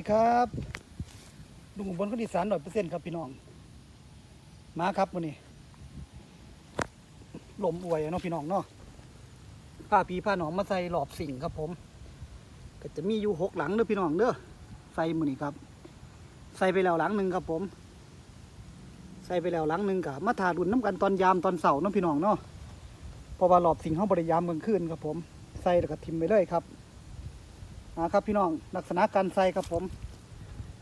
ดีครับลุงอุบลคนอีสานหน่อยเปอร์เซ็นต์ครับพี่น้อง มาครับวันนี้ลมอวยเนาะพี่น้องเนาะผ้าปีผ้าหนองมาใส่หลอบสิ่งครับผม ก็จะมีอยู่หกหลังเด้อพี่น้องเด้อใส่มือนี้ครับ ใส่ไปแล้วหลังหนึ่งครับผม ใส่ไปแล้วหลังหนึ่งกับมาถาดุนน้ำกันตอนยามตอนเสาร์เนาะพี่น้องเนาะเพราะว่าหลอบสิ่งเขาบริยามกลางคืนครับผม ใส่แล้วก็ทิมไปเลยครับ นะครับพี่น้องลักษณะการใส่ครับผม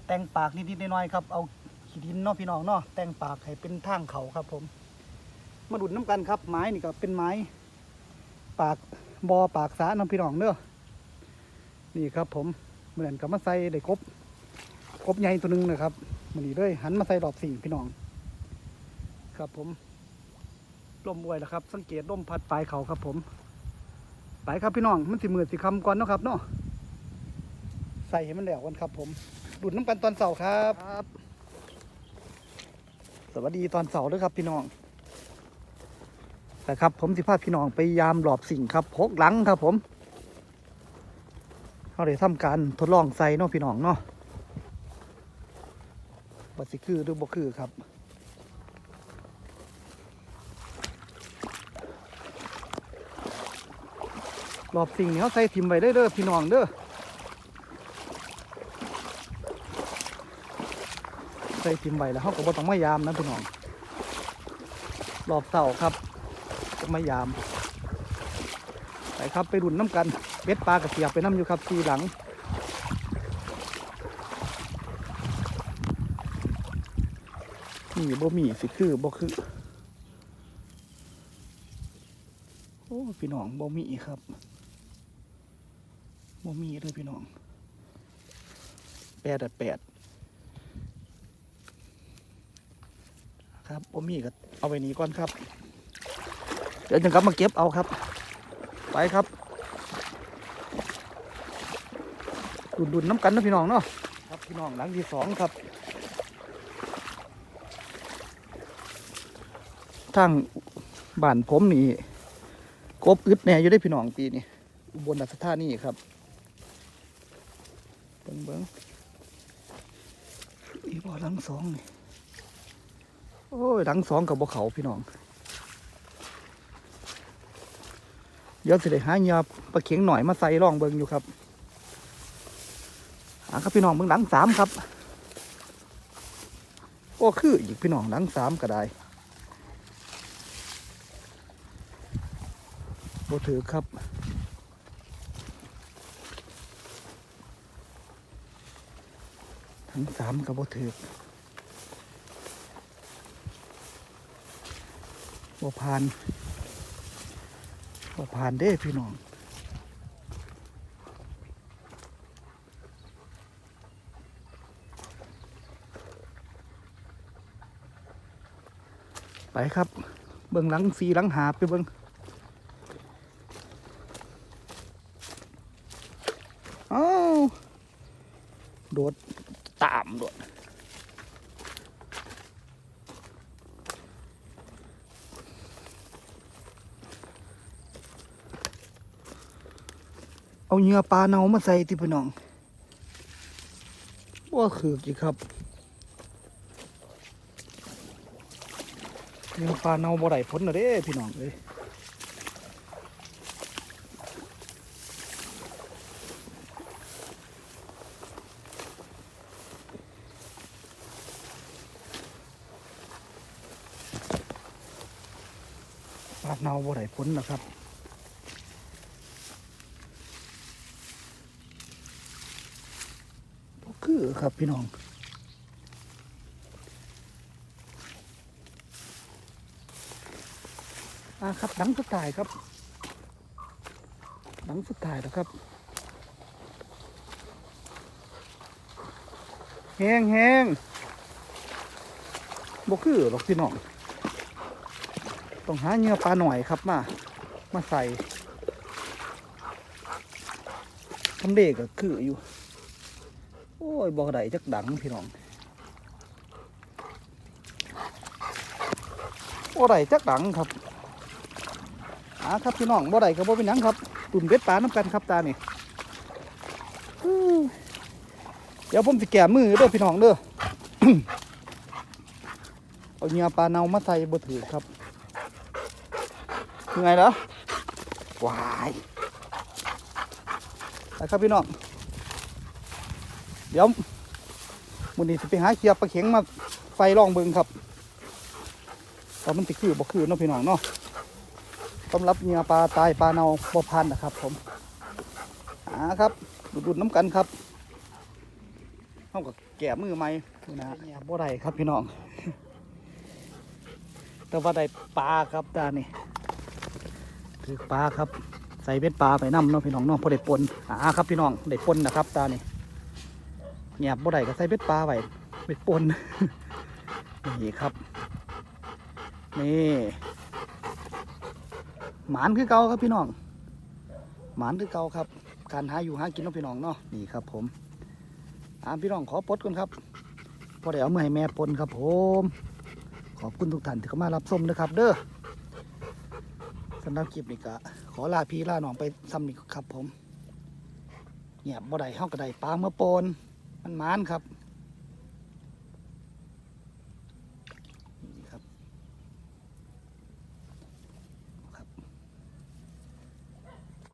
แต่งปากนิดๆน้อยๆครับเอาขี้ดินเนาะพี่น้องเนาะแต่งปากให้เป็นทางเขาครับผม มาดุนน้ำกันครับไม้นี่ก็เป็นไม้ ปากบอปากสาน้ำพี่น้องเด้อนี่ครับผมเหมือนกับมาใส่ได้กบกบใหญ่ตัวหนึงนะครับมันนี่เลยหันมาใส่ดอกสิ่งพี่น้อง ครับผมลมอวยแล้วครับ สังเกตลมพัดปลายเขาครับผมไปครับพี่น้องมันสิมือสิคำก่อนนะครับเนาะ ใส่ให้มันแล้วกันครับ ผมดุดน้ำกันตอนเสาร์ครับ สวัสดีตอนเสาร์ด้วยครับพี่น้องแต่ครับ ผมสิพาพี่น้องไปยามหลอบสิ่งครับพกหลังครับผมเขาได้ทำการทดลองใส่เนาะพี่น้องเนาะบัสิคือหรือบ่คือครับหลอบสิ่งนี้เขาใส่ทิมไว้ได้เด้อพี่น้องเด้อ ใส่ทิมไว้แล้วเขาก็บ่ต้องมายามนะพี่น้องรอบเสาครับก็มายามไปครับไปดุนน้ำกันเบ็ดปลากระเสียบไปน้ำอยู่ครับทีหลังนี่บ่มีสิคือบ่คือโอ้พี่น้องบ่มีครับบ่มีเลยพี่น้องแปดแปด ครับผมมีก็เอาไปนี้ก่อนครับ เดี๋ยวจะกลับมาเก็บเอาครับ ไปครับดุนดุนๆน้ำกันนะพี่น้องเนาะครับพี่น้องหลังที่สองครับทางบ้านผมนี่กบอึดแน่อยู่ได้พี่น้องปีนี้อุบลราชธานีครับเบิ้งเบิ้งอีบ่อหลังสองนี่ โอ้ยหลังสองกับบ่เขาพี่น้อง เดี๋ยวสิได้หาเหยาปลาเข็งหน่อยมาใส่ร่องเบิงอยู่ครับหาครับพี่น้องเบิงหลังสามครับก็คืออีกพี่น้องหลังสามก็ได้บ่ถือครับทั้งสามกับบ่ถือ บ่ผ่านบ่ผ่านเด้พี่น้องไปครับ เบิ่งหลังสีหลังหาไปเบิ่งอ้าวโดดตามโดด เอาเหงื่อปลาเนามาใส่ที่พี่น้องว่าคือกี่ครับเหงื่อปลาเนาบ่ได้ผลนะเด้พี่น้องเอ้ยปลาเนาบ่ได้ผลนะครับ คือครับพี่น้อง อ่าครับหลังสุดท้ายครับ หลังสุดท้ายแล้วครับแห้งแห้งบ่คือหรอกพี่น้อง ต้องหาเหงื่อปลาหน่อยครับมา มาใส่ทำเด็กก็คืออยู่ โอ้ยบ่ได้จักดังพี่น้องบ่ได้จักดังครับอ่าครับพี่น้องบ่อได้ก็บ่เป็นหยังครับตุ่นเบ็ดปลาน้ำกันครับตานี่เดี๋ยวผมสิแก้มือเด้อพี่น้องเด้อเอาเหงื่อปลาเนามาใส่บ่ถือครับยังไงล่ะวายไปครับพี่น้อง เดี๋ยวมื้อนี้สิไปหาเคียบปลาเข็งมาไฟลองเบิงครับว่ามันสิคือบ่คือเนาะพี่น้องเนาะสำหรับเหงื่อปลาตายปลาเนาบ่พันนะครับ ผมหาครับดูดๆน้ำกันครับเฮากับแก่มือใหม่นี่นะเนี่ยบ่ได้ครับพี่น้อง แต่ว่าได้ปลาครับตานี่คือปลาครับ ใส่เบ็ดปลาไปน้ำเนาะพี่น้องเนาะพอได้ปนอ่าครับพี่น้องได้ปนนะครับตานี่ เงียบบ่ได้ก็ใส่เบ็ดปลาไว้เบ็ดปนนี่ครับ นี่หมานคือเก่าครับพี่น้อง หมานคือเก่าครับ การหาอยู่หากินเนาะพี่น้องเนาะนี่ครับ ผมอ่าพี่น้องขอปลดก่อนครับพอได้เอามือให้แม่ปนครับผม ขอบคุณทุกท่านที่เข้ามารับชมนะครับ เด้อสำหรับคลิปนี้ก็ขอลาพี่ลาหนองไปซ้ำนี่ครับผมเงียบบ่ได้เฮาก็ได้ปลาเมื่อปน มันมานครับ